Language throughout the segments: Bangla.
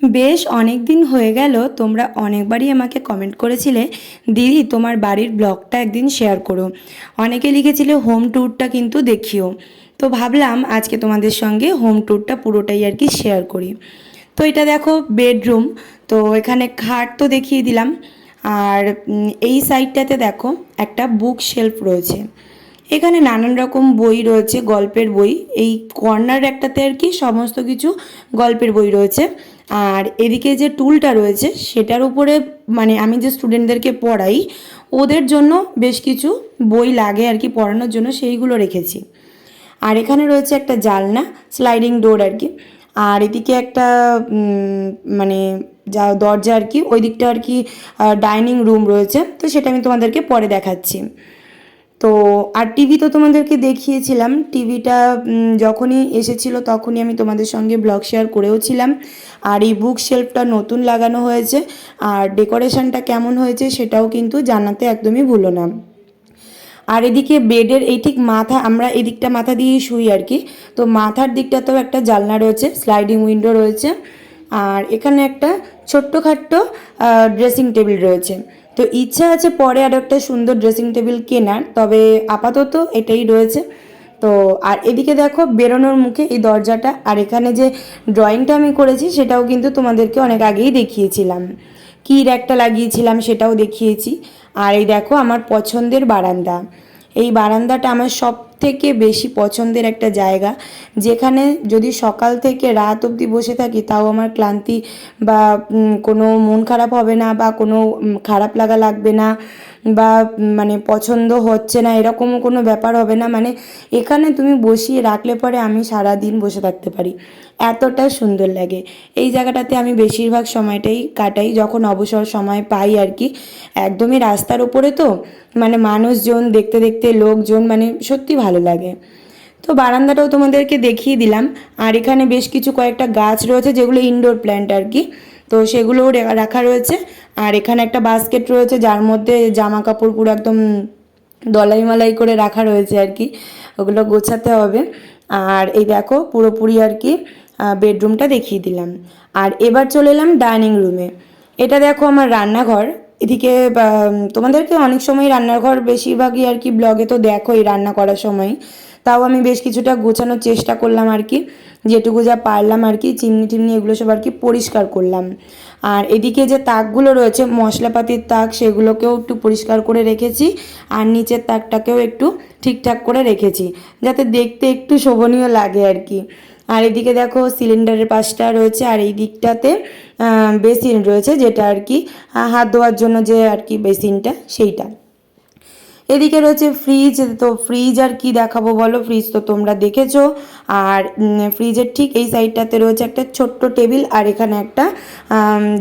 বেশ অনেক দিন হয়ে গেল, তোমরা অনেকবারই আমাকে কমেন্ট করেছিলে, দিদি তোমার বাড়ির ব্লগটা একদিন শেয়ার করো। অনেকে লিখেছিলে হোম ট্যুরটা কিন্তু দেখিও। তো ভাবলাম আজকে তোমাদের সঙ্গে হোম ট্যুরটা পুরোটাই আর কি শেয়ার করি। তো এটা দেখো বেডরুম তো এখানে খাট তো দেখিয়ে দিলাম। আর এই সাইডটাতে দেখো একটা বুক শেলফ রয়েছে। এখানে নানান রকম বই রয়েছে, গল্পের বই। এই কর্নার একটাতে আর কি সমস্ত কিছু গল্পের বই রয়েছে। আর এদিকে যে টুলটা রয়েছে, সেটার উপরে মানে আমি যে স্টুডেন্টদেরকে পড়াই, ওদের জন্য বেশ কিছু বই লাগে আর কি পড়ানোর জন্য, সেইগুলো রেখেছি। আর এখানে রয়েছে একটা জালনা স্লাইডিং ডোর আর কি। আর এদিকে একটা মানে যা দরজা আর কি ওই দিকটা আর কি ডাইনিং রুম রয়েছে। তো সেটা আমি তোমাদেরকে পরে দেখাচ্ছি। তো, আর টিভি তো তোমাদেরকে দেখিয়েছিলাম। টিভিটা যখনই এসেছিল তখনই আমি তোমাদের সঙ্গে ব্লগ শেয়ার করেও ছিলাম। আর এই বুক শেলফটা নতুন লাগানো হয়েছে। আর ডেকোরেশনটা কেমন হয়েছে সেটাও কিন্তু জানাতে একদমই ভুলো না। আর এদিকে বেডের এই ঠিক মাথা, আমরা এদিকটা মাথা দিয়েই শুই আর কি। তো মাথার দিকটাতেও একটা জানলা রয়েছে স্লাইডিং উইন্ডো রয়েছে। আর এখানে একটা ছোট্টখাট্ট ড্রেসিং টেবিল রয়েছে। তো ইচ্ছা আছে পরে আরও একটা সুন্দর ড্রেসিং টেবিল কেনার, তবে আপাতত এটাই রয়েছে। তো আর এদিকে দেখো, বেরোনোর মুখে এই দরজাটা, আর এখানে যে ড্রয়িংটা আমি করেছি, সেটাও কিন্তু তোমাদেরকে অনেক আগেই দেখিয়েছিলাম। কী র্যাকটা লাগিয়েছিলাম, সেটাও দেখিয়েছি। আর এই দেখো, আমার পছন্দের বারান্দা। এই বারান্দাটা আমার সব থেকে বেশি পছন্দের একটা জায়গা, যেখানে যদি সকাল থেকে রাত অবধি বসে থাকি, তাও আমার ক্লান্তি বা কোনো মন খারাপ হবে না বা, কোনো খারাপ লাগা লাগবে না বা মানে পছন্দ হচ্ছে না, এরকমও কোনো ব্যাপার হবে না। মানে এখানে তুমি বসিয়ে রাখলে পরে আমি সারা দিন বসে থাকতে পারি। এতটা সুন্দর লাগে। এই জায়গাটাতে আমি বেশিরভাগ সময়টাই কাটাই, যখন অবসর সময় পাই আর কি। একদমই রাস্তার উপরে তো মানে মানুষজন, দেখতে দেখতে লোকজন মানে সত্যি ভালো লাগে। তো বারান্দাটাও তোমাদেরকে দেখিয়ে দিলাম। আর এখানে বেশ কিছু কয়েকটা গাছ রয়েছে, যেগুলো ইনডোর প্ল্যান্ট আর কি তো সেগুলোও রাখা রয়েছে। আর এখানে একটা বাস্কেট রয়েছে, যার মধ্যে জামা কাপড় পুরো একদম দলাই মালাই করে রাখা রয়েছে আর কি ওগুলো গোছাতে হবে। আর এই দেখো, পুরোপুরি আর কি বেডরুমটা দেখিয়ে দিলাম। আর এবার চলে এলাম ডাইনিং রুমে এটা দেখো আমার রান্নাঘর। এদিকে তোমাদেরকে অনেক সময় রান্নাঘর বেশিরভাগই আর কি ব্লগে তো দেখোই রান্না করার সময়। তাও আমি বেশ কিছুটা গোছানোর চেষ্টা করলাম আর কি। যেটুকু যা পারলাম আর কি, চিমনি টিমনি এগুলো সব আর কি পরিষ্কার করলাম। আর এদিকে যে তাকগুলো রয়েছে, মশলাপাতির তাক, সেগুলোকেও একটু পরিষ্কার করে রেখেছি। আর নিচের তাকটাকেও একটু ঠিকঠাক করে রেখেছি, যাতে দেখতে একটু শোভনীয় লাগে আর কি। আর এদিকে দেখো সিলিন্ডারের পাশটা রয়েছে, আর এই দিকটাতে বেসিন রয়েছে, যেটা আর কি হাত ধোয়ার জন্য যে আর কি বেসিনটা সেইটা। এদিকে রয়েছে ফ্রিজ তো ফ্রিজ আর কি দেখাবো বলো? ফ্রিজ তো তোমরা দেখেছ। আর ফ্রিজের ঠিক এই সাইডটাতে রয়েছে একটা ছোট্ট টেবিল আর এখানে একটা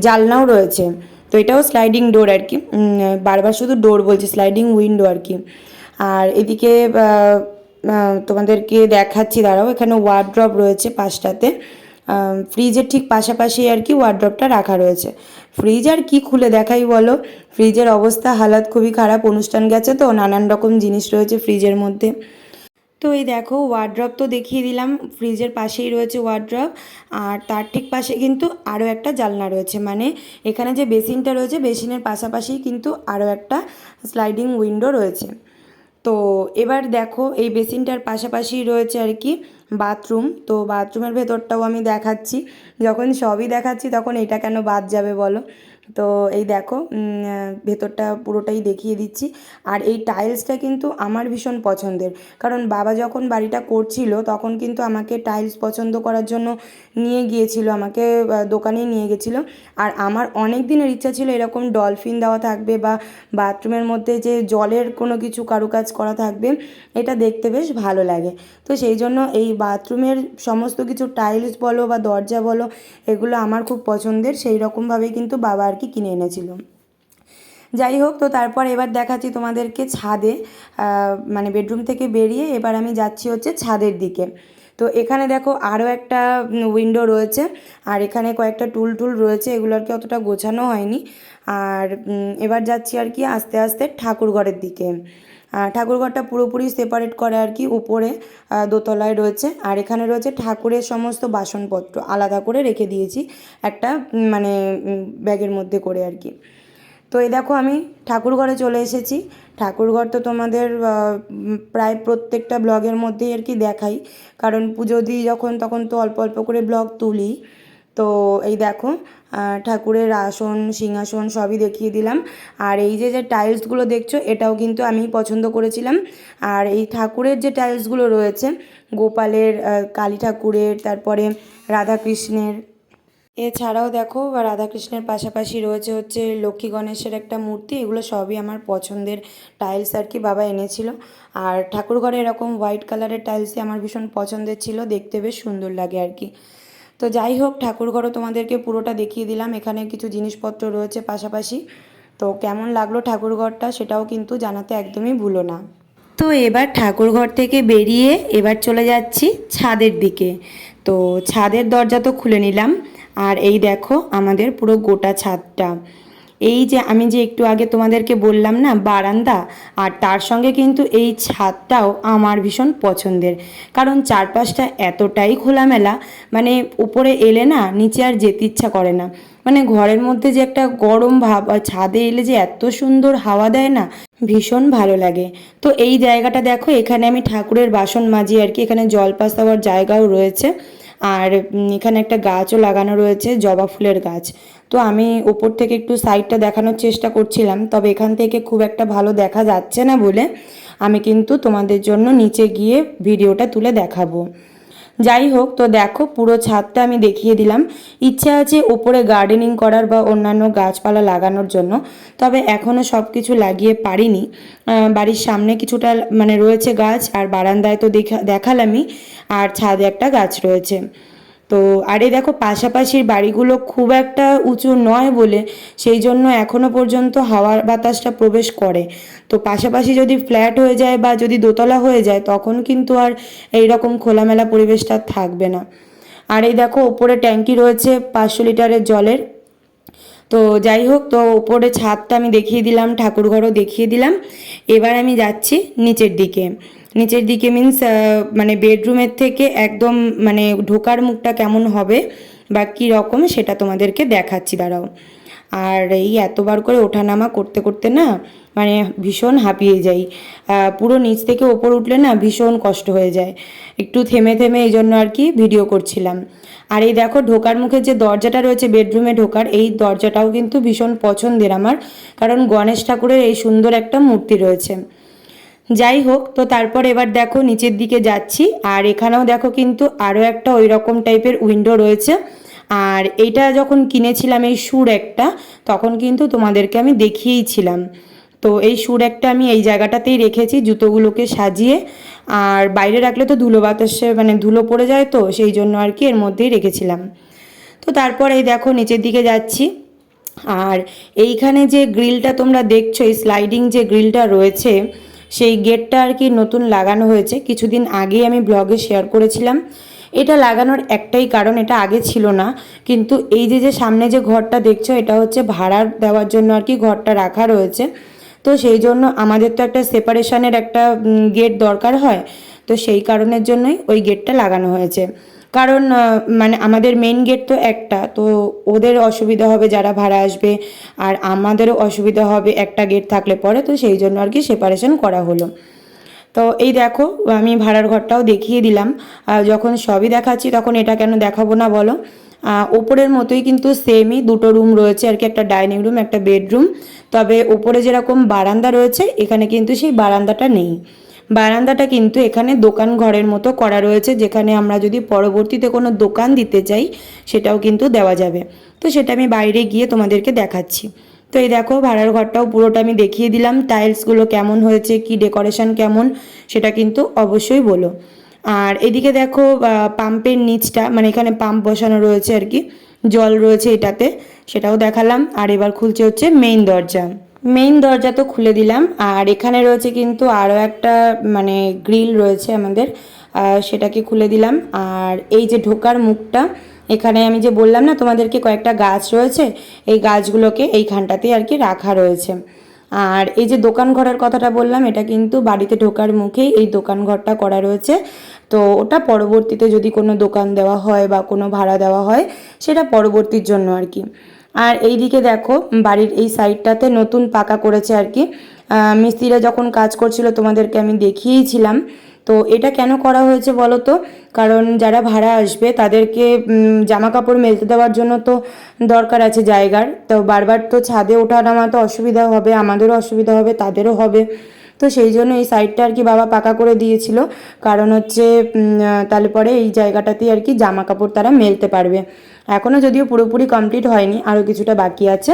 জানলাও রয়েছে। তো এটাও স্লাইডিং ডোর আর কি। বারবার শুধু ডোর বলছি স্লাইডিং উইন্ডো আর কি। আর এদিকে তোমাদেরকে দেখাচ্ছি দাঁড়াও এখানে ওয়ার্ড্রপ রয়েছে পাশটাতে আম, ফ্রিজের ঠিক পাশাপাশি আর কি ওয়ার্ড্রপটা রাখা রয়েছে। ফ্রিজ আর কি খুলে দেখাই বলো? ফ্রিজের অবস্থা হালাত খুবই খারাপ অনুষ্ঠান গেছে তো নানান রকম জিনিস রয়েছে ফ্রিজের মধ্যে। তো এই দেখো ওয়ার্ড্রপ তো দেখিয়ে দিলাম ফ্রিজের পাশেই রয়েছে ওয়ার্ড্রপ আর তার ঠিক পাশে কিন্তু আরও একটা জানলা রয়েছে। মানে এখানে যে বেসিনটা রয়েছে বেসিনের পাশাপাশি কিন্তু আরও একটা স্লাইডিং উইন্ডো রয়েছে। তো এবার দেখো এই বেসিনটার পাশাপাশি রয়েছে আর কি বাথরুম। তো বাথরুমের ভেতরটাও আমি দেখাচ্ছি। যখন সবই দেখাচ্ছি তখন এটা কেন বাদ যাবে বলো? তো এই দেখো ভেতরটা পুরোটাই দেখিয়ে দিচ্ছি। আর এই টাইলসটা কিন্তু আমার ভীষণ পছন্দের। কারণ বাবা যখন বাড়িটা করছিল, তখন কিন্তু আমাকে টাইলস পছন্দ করার জন্য নিয়ে গিয়েছিল, আমাকে দোকানেই নিয়ে গেছিল। আর আমার অনেক দিনের ইচ্ছা ছিল এরকম ডলফিন দেওয়া থাকবে বা বাথরুমের মধ্যে যে জলের কোনো কিছু কারুকাজ করা থাকবে, এটা দেখতে বেশ ভালো লাগে। তো সেই জন্য এই বাথরুমের সমস্ত কিছু টাইলস বলো বা দরজা বলো, এগুলো আমার খুব পছন্দের। সেই রকমভাবেই কিন্তু বাবা কি কিনে এনেছিল? যাই হোক, তো তারপর এবার দেখাচ্ছি তোমাদেরকে ছাদে মানে বেডরুম থেকে বেরিয়ে এবার আমি যাচ্ছি হচ্ছে ছাদের দিকে। তো এখানে দেখো আরও একটা উইন্ডো রয়েছে, আর এখানে কয়েকটা টুল টুল রয়েছে, এগুলো আর কি অতটা গোছানো হয়নি। আর এবার যাচ্ছি আর কি আস্তে আস্তে ঠাকুর ঘরের দিকে। ঠাকুরঘরটা পুরোপুরি সেপারেট করে আর কি, উপরে দোতলায় রয়েছে। আর এখানে রয়েছে ঠাকুরের সমস্ত বাসনপত্র, আলাদা করে রেখে দিয়েছি একটা মানে ব্যাগের মধ্যে করে আর কি। তো এই দেখো আমি ঠাকুর ঘরে চলে এসেছি। ঠাকুরঘর তো তোমাদের প্রায় প্রত্যেকটা ব্লগের মধ্যেই আর কি দেখাই। কারণ পুজো দিই যখন, তখন তো অল্প অল্প করে ব্লগ তুলি। তো এই দেখো ঠাকুরের আসন, সিংহাসন সবই দেখিয়ে দিলাম। আর এই যে যে টাইলসগুলো দেখছ, এটাও কিন্তু আমি পছন্দ করেছিলাম। আর এই ঠাকুরের যে টাইলসগুলো রয়েছে, গোপালের কালী ঠাকুরের, তারপরে রাধাকৃষ্ণের, এছাড়াও দেখো রাধাকৃষ্ণের পাশাপাশি রয়েছে হচ্ছে লক্ষ্মী গণেশের একটা মূর্তি, এগুলো সবই আমার পছন্দের টাইলস আর কি, বাবা এনেছিল। আর ঠাকুরঘরে এরকম হোয়াইট কালারের টাইলসই আমার ভীষণ পছন্দের ছিল, দেখতে বেশ সুন্দর লাগে আর কি। তো যাই হোক, ঠাকুরঘরও তোমাদেরকে পুরোটা দেখিয়ে দিলাম। এখানে কিছু জিনিসপত্র রয়েছে পাশাপাশি। তো কেমন লাগল ঠাকুরঘরটা সেটাও কিন্তু জানাতে একদমই ভুলো না। তো এবার ঠাকুরঘর থেকে বেরিয়ে এবার চলে যাচ্ছি ছাদের দিকে। তো ছাদের দরজা তো খুলে নিলাম। আর এই দেখো আমাদের পুরো গোটা ছাদটা। এই যে আমি যে একটু আগে তোমাদেরকে বললাম না, বারান্দা, আর তার সঙ্গে কিন্তু এই ছাদটাও আমার ভীষণ পছন্দের। কারণ চারপাশটা এতটাই খোলামেলা মানে উপরে এলে না নিচে আর যেতে ইচ্ছা করে না। মানে ঘরের মধ্যে যে একটা গরম ভাব আর ছাদে এলে যে এত সুন্দর হাওয়া দেয় না, ভীষণ ভালো লাগে। তো এই জায়গাটা দেখো, এখানে আমি ঠাকুরের বাসন মাজি আর কি, এখানে জল পাস দেওয়ার জায়গাও রয়েছে। আর এখানে একটা গাছও লাগানো রয়েছে, জবা ফুলের গাছ। তো আমি ওপর থেকে একটু সাইডটা দেখানোর চেষ্টা করছিলাম, তবে এখান থেকে খুব একটা ভালো দেখা যাচ্ছে না বলে আমি কিন্তু তোমাদের জন্য নিচে গিয়ে ভিডিওটা তুলে দেখাবো। যাই হোক, তো দেখো পুরো ছাদটা আমি দেখিয়ে দিলাম। ইচ্ছা আছে ওপরে গার্ডেনিং করার বা অন্যান্য গাছপালা লাগানোর জন্য, তবে এখনও সব কিছু লাগিয়ে পারিনি। বাড়ির সামনে কিছুটা মানে রয়েছে গাছ, আর বারান্দায় তো দেখা, দেখালামই, আর ছাদে একটা গাছ রয়েছে। তো আরে দেখো পাশাপাশির বাড়িগুলো খুব একটা উঁচু নয় বলে সেই জন্য এখনও পর্যন্ত হাওয়ার বাতাসটা প্রবেশ করে। তো পাশাপাশি যদি ফ্ল্যাট হয়ে যায় বা যদি দোতলা হয়ে যায় তখন কিন্তু আর এই রকম খোলামেলা পরিবেশটা থাকবে না। আর এই দেখো ওপরে ট্যাঙ্কি রয়েছে পাঁচশো লিটারের জলের। তো যাই হোক, তো ওপরে ছাদটা আমি দেখিয়ে দিলাম, ঠাকুরঘরও দেখিয়ে দিলাম। এবার আমি যাচ্ছি নিচের দিকে। নিচের দিকে মিন্স মানে বেডরুমের থেকে একদম মানে ঢোকার মুখটা কেমন হবে বা কী রকম সেটা তোমাদেরকে দেখাচ্ছি, দাঁড়াও। আর এই এতবার করে ওঠানামা করতে করতে না মানে ভীষণ হাঁপিয়ে যাই। পুরো নিচ থেকে ওপর উঠলে না ভীষণ কষ্ট হয়ে যায়। একটু থেমে থেমে এই জন্য আর কি ভিডিও করছিলাম। আর এই দেখো ঢোকার মুখে যে দরজাটা রয়েছে বেডরুমে ঢোকার, এই দরজাটাও কিন্তু ভীষণ পছন্দের আমার। কারণ গণেশ ঠাকুরের এই সুন্দর একটা মূর্তি রয়েছে। যাই হোক তো তারপর এবার দেখো নিচের দিকে যাচ্ছি, আর এখানেও দেখো কিন্তু আরও একটা ওই রকম টাইপের উইন্ডো রয়েছে। আর এইটা যখন কিনেছিলাম এই সুর একটা, তখন কিন্তু তোমাদেরকে আমি দেখিয়েইছিলাম তো এই সুর একটা আমি এই জায়গাটাতেই রেখেছি জুতোগুলোকে সাজিয়ে। আর বাইরে রাখলে তো ধুলো বাতাসে মানে ধুলো পড়ে যায় তো, সেই জন্য আর কি এর মধ্যেই রেখেছিলাম। তো তারপর এই দেখো নিচের দিকে যাচ্ছি। আর এইখানে যে গ্রিলটা তোমরা দেখছ, এই স্লাইডিং যে গ্রিলটা রয়েছে সেই গেটটা আর কি নতুন লাগানো হয়েছে। কিছুদিন আগেই আমি ব্লগে শেয়ার করেছিলাম। এটা লাগানোর একটাই কারণ, এটা আগে ছিল না। কিন্তু এই যে যে সামনে যে ঘরটা দেখছ, এটা হচ্ছে ভাড়ার দেওয়ার জন্য আর কি ঘরটা রাখা রয়েছে। তো সেই জন্য আমাদের তো একটা সেপারেশনের একটা গেট দরকার হয়। তো সেই কারণের জন্যই ওই গেটটা লাগানো হয়েছে। কারণ মানে আমাদের মেন গেট তো একটা, তো ওদের অসুবিধা হবে যারা ভাড়া আসবে, আর আমাদেরও অসুবিধা হবে একটা গেট থাকলে পরে, তো সেই জন্য আর কি সেপারেশন করা হলো। তো এই দেখো, আমি ভাড়ার ঘরটাও দেখিয়ে দিলাম। যখন সবই দেখাচ্ছি, তখন এটা কেন দেখাবো না বলো? ওপরের মতোই কিন্তু সেমই দুটো রুম রয়েছে, আর কি একটা ডাইনিং রুম একটা বেডরুম তবে ওপরে যেরকম বারান্দা রয়েছে, এখানে কিন্তু সেই বারান্দাটা নেই। বারান্দাটা কিন্তু এখানে দোকান ঘরের মতো করা রয়েছে, যেখানে আমরা যদি পরবর্তীতে কোনো দোকান দিতে চাই, সেটাও কিন্তু দেওয়া যাবে। তো সেটা আমি বাইরে গিয়ে তোমাদেরকে দেখাচ্ছি। তো এই দেখো, ভাড়ার ঘরটাও পুরোটা আমি দেখিয়ে দিলাম। টাইলসগুলো কেমন হয়েছে, কি ডেকোরেশন কেমন, সেটা কিন্তু অবশ্যই বলো। আর এদিকে দেখো পাম্পের নিচটা মানে এখানে পাম্প বসানো রয়েছে আর কি, জল রয়েছে এটাতে, সেটাও দেখালাম। আর এবার খুলছে হচ্ছে মেইন দরজা। মেইন দরজা তো খুলে দিলাম। আর এখানে রয়েছে কিন্তু আরও একটা মানে গ্রিল রয়েছে আমাদের। সেটাকে খুলে দিলাম। আর এই যে ঢোকার মুখটা, এখানে আমি যে বললাম না, তোমাদেরকে কয়েকটা গাছ রয়েছে, এই গাছগুলোকে এইখানটাতে আর কি রাখা রয়েছে। আর এই যে দোকান ঘরের কথাটা বললাম, এটা কিন্তু বাড়িতে ঢোকার মুখেই এই দোকান ঘরটা করা রয়েছে। তো ওটা পরবর্তীতে যদি কোনো দোকান দেওয়া হয় বা কোনো ভাড়া দেওয়া হয়, সেটা পরবর্তীর জন্য আর কি। আর এই দিকে দেখো, বাড়ির এই সাইডটাতে নতুন পাকা করেছে আর কি। মিস্ত্রিরা যখন কাজ করছিল, তোমাদেরকে আমি দেখিয়েছিলাম। তো এটা কেন করা হয়েছে বলো তো? কারণ যারা ভাড়া আসবে, তাদেরকে জামা কাপড় মেলতে দেওয়ার জন্য তো দরকার আছে জায়গার। তো বারবার তো ছাদে ওঠা নামা তো অসুবিধা হবে, আমাদেরও অসুবিধা হবে, তাদেরও হবে। তো সেই জন্য এই সাইডটা আর কি বাবা পাকা করে দিয়েছিল। কারণ হচ্ছে তাহলে পরে এই জায়গাটাতেই আর কি জামা কাপড় তারা মেলতে পারবে। এখনও যদিও পুরোপুরি কমপ্লিট হয়নি, আরও কিছুটা বাকি আছে।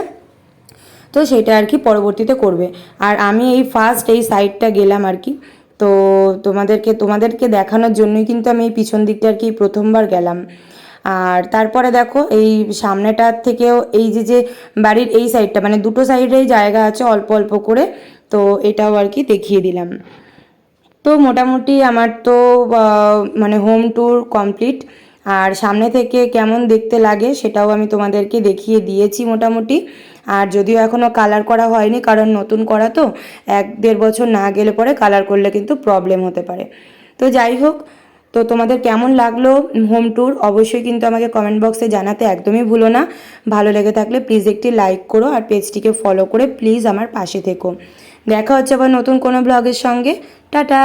তো সেটা আর কি পরবর্তীতে করবে। আর আমি এই ফার্স্ট এই সাইডটা গেলাম আর কি। তো তোমাদেরকে তোমাদেরকে দেখানোর জন্যই কিন্তু আমি এই পিছন দিকটা আর কি প্রথমবার গেলাম। আর তারপরে দেখো এই সামনেটার থেকেও এই যে যে বাড়ির এই সাইডটা মানে দুটো সাইডেই জায়গা আছে অল্প অল্প করে, তো এটাও আর কি দেখিয়ে দিলাম। তো মোটামুটি আমার তো মানে হোম ট্যুর কমপ্লিট আর সামনে থেকে কেমন দেখতে লাগে সেটাও আমি তোমাদেরকে দেখিয়ে দিয়েছি মোটামুটি। আর যদিও এখনও কালার করা হয়নি, কারণ নতুন করা তো, এক দেড় বছর না গেলে পরে কালার করলে কিন্তু প্রবলেম হতে পারে। তো যাই হোক তো তোমাদের কেমন লাগল হোম ট্যুর অবশ্যই কিন্তু আমাকে কমেন্ট বক্সে জানাতে একদমই ভুলো না। ভালো লেগে থাকলে প্লিজ একটি লাইক করো আর পেজটিকে ফলো করে প্লিজ আমার পাশে থেকো। দেখা হচ্ছে আবার নতুন কোনো ব্লগের সঙ্গে। টাটা